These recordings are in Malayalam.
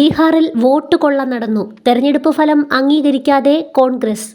ബീഹാറിൽ വോട്ട് കൊള്ള നടന്നു. തെരഞ്ഞെടുപ്പ് ഫലം അംഗീകരിക്കാതെ കോൺഗ്രസ്.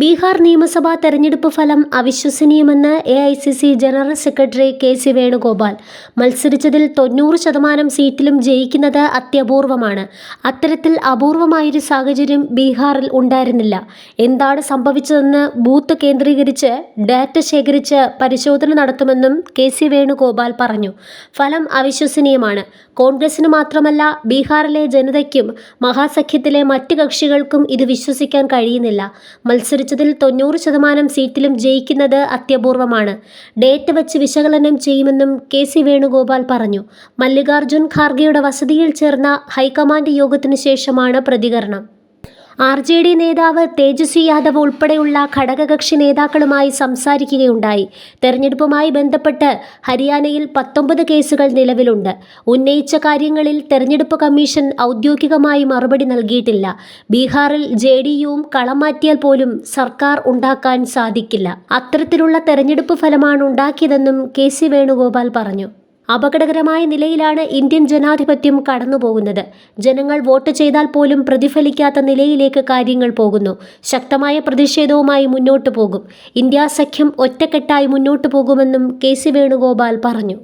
ബീഹാർ നിയമസഭാ തെരഞ്ഞെടുപ്പ് ഫലം അവിശ്വസനീയമെന്ന് A I C C general secretary K C Venugopal. മത്സരിച്ചതിൽ തൊണ്ണൂറ് ശതമാനം സീറ്റിലും ജയിക്കുന്നത് അത്യപൂർവമാണ്. അത്തരത്തിൽ അപൂർവമായൊരു സാഹചര്യം ബീഹാറിൽ ഉണ്ടായിരുന്നില്ല. എന്താണ് സംഭവിച്ചതെന്ന് ബൂത്ത് കേന്ദ്രീകരിച്ച് ഡാറ്റ ശേഖരിച്ച് പരിശോധന നടത്തുമെന്നും കെ സി വേണുഗോപാൽ പറഞ്ഞു. ഫലം അവിശ്വസനീയമാണ്. കോൺഗ്രസിന് മാത്രമല്ല ബീഹാറിലെ ജനതയ്ക്കും മഹാസഖ്യത്തിലെ മറ്റ് കക്ഷികൾക്കും ഇത് വിശ്വസിക്കാൻ കഴിയുന്നില്ല. മത്സരിച്ചതിൽ തൊണ്ണൂറ് ശതമാനം സീറ്റിലും ജയിക്കുന്നത് അത്യപൂർവമാണ്. ഡേറ്റ വച്ച് വിശകലനം ചെയ്യുമെന്നും കെ സി വേണുഗോപാൽ പറഞ്ഞു. മല്ലികാർജുൻ ഖാർഗെയുടെ വസതിയിൽ ചേർന്ന ഹൈക്കമാൻഡ് യോഗത്തിനു ശേഷമാണ് പ്രതികരണം. ആർ ജെ ഡി നേതാവ് തേജസ്വി യാദവ് ഉൾപ്പെടെയുള്ള ഘടകകക്ഷി നേതാക്കളുമായി സംസാരിക്കുകയുണ്ടായി. തെരഞ്ഞെടുപ്പുമായി ബന്ധപ്പെട്ട് ഹരിയാനയിൽ പത്തൊമ്പത് കേസുകൾ നിലവിലുണ്ട്. ഉന്നയിച്ച കാര്യങ്ങളിൽ തെരഞ്ഞെടുപ്പ് കമ്മീഷൻ ഔദ്യോഗികമായി മറുപടി നൽകിയിട്ടില്ല. ബീഹാറിൽ ജെ ഡി യുവും കളം മാറ്റിയാൽ പോലും സർക്കാർ ഉണ്ടാക്കാൻ സാധിക്കില്ല. അത്തരത്തിലുള്ള തെരഞ്ഞെടുപ്പ് ഫലമാണ് ഉണ്ടാക്കിയതെന്നും കെ സി വേണുഗോപാൽ പറഞ്ഞു. അപകടകരമായ നിലയിലാണ് ഇന്ത്യൻ ജനാധിപത്യം കടന്നുപോകുന്നത്. ജനങ്ങൾ വോട്ട് ചെയ്താൽ പോലും പ്രതിഫലിക്കാത്ത നിലയിലേക്ക് കാര്യങ്ങൾ പോകുന്നു. ശക്തമായ പ്രതിഷേധവുമായി മുന്നോട്ടു പോകും. ഇന്ത്യ സഖ്യം ഒറ്റക്കെട്ടായി മുന്നോട്ടു പോകുമെന്നും കെ സി വേണുഗോപാൽ പറഞ്ഞു.